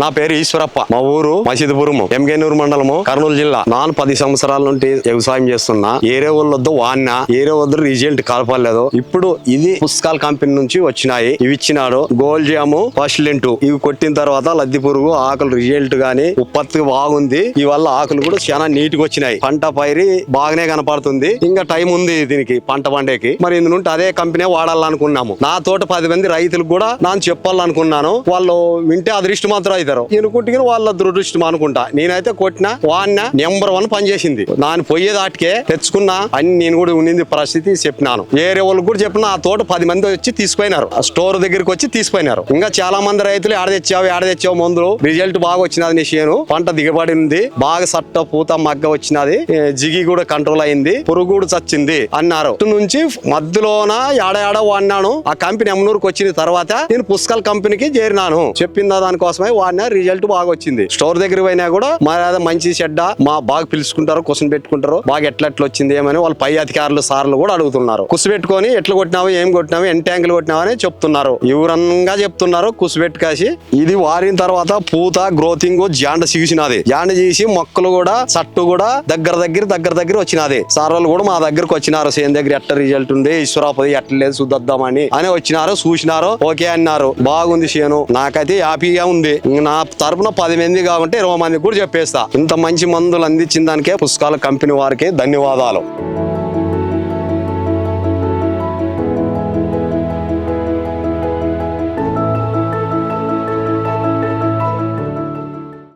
నా పేరు ఈశ్వరప్ప. మా ఊరు మసీదుపురము. ఎంకేనూరు మండలము కర్నూలు జిల్లా. నాను పది సంవత్సరాల నుండి వ్యవసాయం చేస్తున్నా. ఏరే వద్ద వాడినా. ఏరే వద్ద రిజల్ట్ కలపలేదు ఇప్పుడు ఇది పుస్తకాల కంపెనీ నుంచి వచ్చినాయి. ఇవి ఇచ్చినాడు గోల్డ్ జాము ఫస్ట్ లింటు ఇవి కొట్టిన తర్వాత లద్ది పురుగు ఆకులు రిజల్ట్ గాని ఉత్పత్తి బాగుంది. ఈ వల్ల ఆకులు కూడా చాలా నీట్గా వచ్చినాయి. పంట పైరి బాగానే కనపడుతుంది. ఇంకా టైం ఉంది దీనికి పంట పండేకి. మరి ఇందు నుండి అదే కంపెనీ వాడాలనుకున్నాము. నా తోట పది మంది రైతులకు కూడా ನಾನು చెప్పాలనుకున్నాను. వాళ్ళు వింటే అదృష్టం మాత్రం అవుతారు ఎనుకుంటే వాళ్ళ దురదృష్టం అనుకుంటా. నేనైతే కొట్టిన వాడిన నెంబర్ వన్ పనిచేసింది. పొయ్యే పోయేదాటికే తెచ్చుకున్నా అని నేను కూడా ఉండింది పరిస్థితి చెప్పినాను. వేరే వాళ్ళకి కూడా చెప్పిన ఆ తోట పది మంది వచ్చి తీసుకుపోయినారు. ఆ స్టోర్ దగ్గరికి వచ్చి తీసుకుపోయినారు. ఇంకా చాలా మంది రైతులు ఆడ తెచ్చావు ఆడ తెచ్చావు మందులు? రిజల్ట్ బాగా వచ్చినది నీ చేను పంట దిగబడి ఉంది. బాగా సట్ట పూత మగ్గ వచ్చినది. జిగి కూడా కంట్రోల్ అయింది. పురుగు కూడా చచ్చింది అన్నారు. నుంచి మధ్యలోన ఏడాడ వాడినాను. ఆ కంపెనీ ఎమ్మనూరుకి వచ్చిన తర్వాత నేను పుస్తకాల కంపెనీకి చేరినాను. చెప్పిందా దానికోసమే వాడినా రిజల్ట్ బాగా వచ్చింది. స్టోర్ దగ్గర పోయినా కూడా మా మంచి చెడ్డ మా బాగా పిలుచుకుంటారు క్వశ్చన్ పెట్టుకుంటారు బాగా ఎట్లా ఎట్లా వచ్చింది ఏమని వాళ్ళు పై అధికారులు సార్లు కూడా అడుగుతున్నారు. కుసు పెట్టుకొని ఎట్లా కొట్టినావు ఏం కొట్టినావు ఎన్ని ట్యాంకులు కొట్టినావు అని చెప్తున్నారు. వివరంగా చెప్తున్నారు కుసు పెట్టుకాసి. ఇది వారిన తర్వాత పూత గ్రోతింగ్ జాండ చీసినది. జాండ చేసి మొక్కలు కూడా సట్టు కూడా దగ్గర దగ్గర దగ్గర దగ్గర వచ్చినది. సార్ వాళ్ళు కూడా మా దగ్గరకు వచ్చినారు. సేమ్ దగ్గర ఎట్ట రిజల్ట్ ఉంది? ఈశ్వరాపతి ఎట్లా లేదు చూద్దామని అని. వచ్చినారు చూసినారు. ఓకే అన్నారు. బాగుంది చేను నాకైతే హ్యాపీగా ఉంది. నా తరపున పది మంది కాబట్టి ఇరవై మంది కూడా చెప్పేస్తా. ఇంత మంచి మందులు అందించిన దానికే పుస్తకాల కంపెనీ వారికి ధన్యవాదాలు.